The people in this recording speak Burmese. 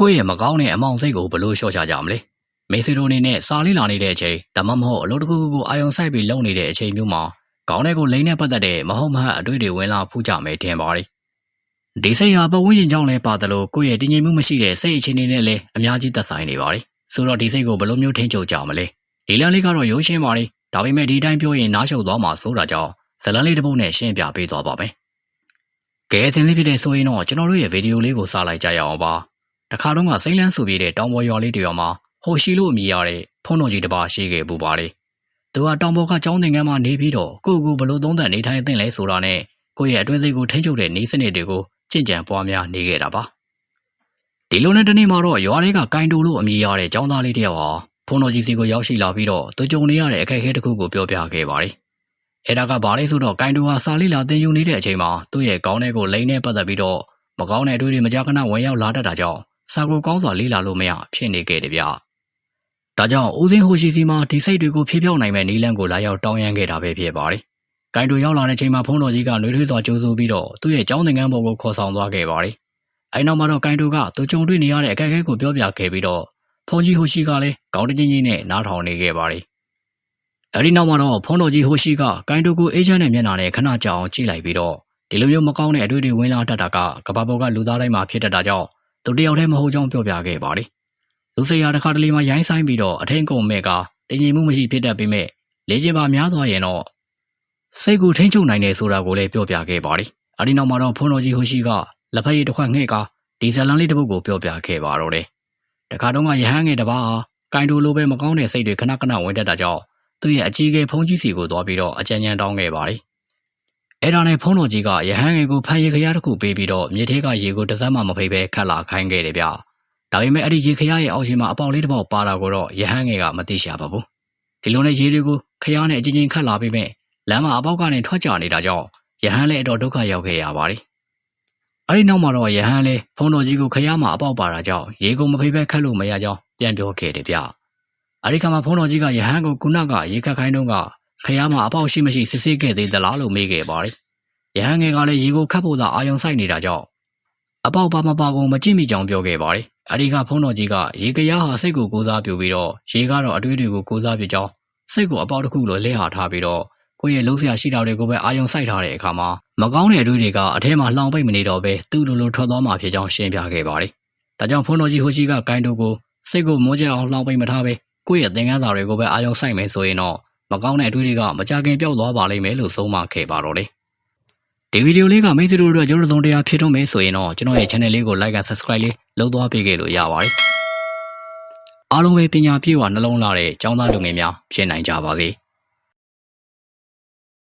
ကိုယ့်ရဲ့မကောင်းတဲ့အမောင်စိတ်ကိုဘယ်လိုလျှော့ချကြမလဲမိတ်ဆွေတို့အနေနဲ့စာလေးလာနေတဲ့အချိန်ဒါမှမဟုတ်အလုပ်တစ်ခုခုကိုအာရုံစိုက်ပြီးလုပ်နေတဲ့အချိန်မျိုးမှာကောင်းတဲ့ကိုလိမ့်နဲ့ပတ်သက်တဲ့မဟုတ်မဟတ်အတွေ့တွေဝင်လာဖူးကြမယ်ထင်ပါတယ်ဒီစိတ်ဟာပတ်ဝန်းကျင်ကြောင့်လည်းပါတယ်လို့ကိုယ့်ရဲ့တည်ငြိမ်မှုမရှိတဲ့စိတ်အခြေအနေနဲ့လည်းအများကြီးသက်ဆိုင်နေပါတယ်ဆိုတော့ဒီစိတ်ကိုဘယ်လိုမျိုးထိန်းချုပ်ကြမလဲဒီလမ်းလေးကတော့ရိုးရှင်းပါတယ်ဒါပေမဲ့ဒီတိုင်းပြောရင်နားရှုပ်သွားမှာဆိုတာကြောင့်ဇလန်းလေးတစ်ပုဒ်နဲ့ရှင်းပြပေးသွားပါမယ်ကဲအစင်းလေးဖြစ်တဲ့ဆိုရင်တော့ကျွန်တော်တို့ရဲ့ဗီဒီယိုလေးကိုစလိုက်ကြရအောင်ပါ တခါတော့ကစိမ့်လန်းဆိုပြတဲ့တောင်ပေါ်ရွာလေးတစ်ရွာမှာဟိုရှိလို့အမည်ရတဲ့ဖုန်းတော်ကြီးတစ်ပါးရှိခဲ့ပူပါလေသူကတောင်ပေါ်ကကျောင်းသင်ခန်းမှာနေပြီးတော့ကိုယ့်ကိုယ်ဘလို့သုံးသပ်နေထိုင်သင့်လဲဆိုတာနဲ့ကိုယ့်ရဲ့အတွင်းစိတ်ကိုထိန်းချုပ်တဲ့နေစနစ်တွေကိုကြင်ကြံပွားများနေခဲ့တာပါဒီလိုနဲ့တနေ့မှာတော့ရွာတွေကကင်တိုလို့အမည်ရတဲ့ကျောင်းသားလေးတစ်ယောက်ဟာဖုန်းတော်ကြီးစီကိုရောက်ရှိလာပြီးတော့သူကြုံနေရတဲ့အခက်အခဲတစ်ခုကိုပြောပြခဲ့ပါတယ်အဲ့ဒါကဘာလဲဆိုတော့ကင်တိုဟာစာလေးလာသင်ယူနေတဲ့အချိန်မှာသူ့ရဲ့ကောင်းတဲ့ကိုလိမ့်နေပတ်သက်ပြီးတော့မကောင်းတဲ့အတွေ့အကြုံမကြာခဏဝင်ရောက်လာတတ်တာကြောင့် စာကိုကောင်းစွာလေ့လာလို့မရဖြစ်နေခဲ့တယ်ဗျ။ဒါကြောင့်ဦးစင်းဟိုရှိစီမှာဒီစိတ်တွေကိုဖြေဖြောက်နိုင်မဲ့နီလန်းကိုလာရောက်တောင်းရမ်းခဲ့တာပဲဖြစ်ပါတယ်။ကင်တိုရောက်လာတဲ့ချိန်မှာဖုန်းတော်ကြီးကနှွေးထွေးစွာကြိုးဆိုပြီးတော့သူ့ရဲ့ကျောင်းသင်ခန်းပေါ်ကိုခေါ်ဆောင်သွားခဲ့ပါတယ်။အဲနောက်မှာတော့ကင်တိုကသူကြုံတွေ့နေရတဲ့အခက်အခဲကိုပြောပြခဲ့ပြီးတော့ဖုန်းကြီးဟိုရှိကလည်းကောင်းတကြီးကြီးနဲ့နားထောင်နေခဲ့ပါတယ်။အဲဒီနောက်မှာတော့ဖုန်းတော်ကြီးဟိုရှိကကင်တိုကိုအေးချမ်းတဲ့မျက်နှာနဲ့ခဏကြာအောင်ကြည့်လိုက်ပြီးတော့ဒီလိုမျိုးမကောင်းတဲ့အတွေ့အကြုံဝင်လာတတ်တာကကဘာပေါ်ကလူသားတိုင်းမှာဖြစ်တတ်တာကြောင့် သူတယောက်တည်းမဟုတ်ကြောင်းပြောပြခဲ့ပါတယ်။လူစရာတစ်ခါတလေမှရိုင်းဆိုင်ပြီးတော့အထင်ကုန်မဲ့ကတည်ငြိမ်မှုမရှိဖြစ်တတ်ပေမဲ့လေ့ကျင့်ပါများသွားရင်တော့စိတ်ကိုထိန်းချုပ်နိုင်တယ်ဆိုတာကိုလည်းပြောပြခဲ့ပါတယ်။အဲဒီနောက်မှာတော့ဖုန်းတော်ကြီးဟိုရှိကလက်ဖက်ရည်တစ်ခွက်ငှဲ့ကဒီဇလန်လေးတစ်ပုဒ်ကိုပြောပြခဲ့ပါတော့တယ်။တခါတော့ကရဟန်းငယ်တစ်ပါးဟာကင်တိုလိုပဲမကောင်းတဲ့စိတ်တွေခဏခဏဝင်တတ်တာကြောင့်သူ့ရဲ့အကြီးကဲဖုန်းကြီးစီကိုသွားပြီးတော့အကြံဉာဏ်တောင်းခဲ့ပါတယ်။ အဲ့ဒါနဲ့ဖုန်းတော်ကြီးကရဟန်းငယ်ကိုဖန်ရီခရားတစ်ခုပေးပြီးတော့မြေထဲကရေကိုတစ်စက်မှမဖိတ်ပဲခတ်လာခိုင်းခဲ့တယ်ဗျ။ဒါပေမဲ့အဲ့ဒီရေခရားရဲ့အောက်ရှင်မှာအပေါက်လေးတစ်ပေါက်ပါတာကိုတော့ရဟန်းငယ်ကမသိရှာပါဘူး။ဒီလိုနဲ့ရေတွေကိုခရားနဲ့အချင်းချင်းခတ်လာပြီးမဲ့လမ်းမှာအပေါက်ကနေထွက်ကြနေတာကြောင့်ရဟန်းလည်းအတော်ဒုက္ခရောက်ခဲ့ရပါတယ်။အဲ့ဒီနောက်မှာတော့ရဟန်းလည်းဖုန်းတော်ကြီးကိုခရားမှာအပေါက်ပါတာကြောင့်ရေကိုမဖိတ်ပဲခတ်လို့မရကြောင်းပြန်ပြောခဲ့တယ်ဗျ။အဲ့ဒီခါမှာဖုန်းတော်ကြီးကရဟန်းကိုကုနကရေခတ်ခိုင်းတော့က ခရားမှာအပေါက်ရှိမရှိစစ်ဆေးခဲ့သေးသလားလို့မေးခဲ့ပါတယ်။ရဟန်းငယ်ကလည်းရေကိုခတ်ဖို့သာအာယုံဆိုင်နေတာကြောင့်အပေါက်ပါမပါကုန်မကြည့်မိကြောင်ပြောခဲ့ပါတယ်။အဲဒီကဖုန်းတော်ကြီးကရေကရားဟာစိတ်ကိုကိုးစားပြုပြီးတော့ရေကတော့အတွေးတွေကိုကိုးစားပြုကြောင်းစိတ်ကိုအပေါက်တစ်ခုလိုလဲဟာထားပြီးတော့ကိုယ့်ရဲ့လုံးဆရာရှိတာတွေကိုပဲအာယုံစိုက်ထားတဲ့အခါမှာမကောင်းတဲ့အတွေးတွေကအထဲမှာလှောင်ပိတ်မနေတော့ပဲသူ့လိုလိုထွက်သွားမှဖြစ်ကြောင်းရှင်းပြခဲ့ပါတယ်။ဒါကြောင့်ဖုန်းတော်ကြီးဟိုရှိကကိုင်းတိုကိုစိတ်ကိုမိုးကြအောင်လှောင်ပိတ်မထားပဲကိုယ့်ရဲ့သင်္ကန်းစာတွေကိုပဲအာယုံစိုက်မယ်ဆိုရင်တော့ မကောင်းတဲ့အတွေးတွေကမကြခင်ပျောက်သွားပါလိမ့်မယ်လို့ဆုံးမခဲ့ပါတော့တယ်။ဒီဗီဒီယိုလေးကမိတ်ဆွေတို့အတွက်ကြိုးတုံတရားဖြစ်တော့မယ်ဆိုရင်တော့ကျွန်တော်ရဲ့ channel လေးကို like and subscribe လေးလုပ်သွားပေးခဲ့လို့ရပါတယ်။အားလုံးပဲပညာပြည့်ဝနှလုံးလာတဲ့ចောင်းသားလူငယ်များဖြစ်နိုင်ကြပါစေ။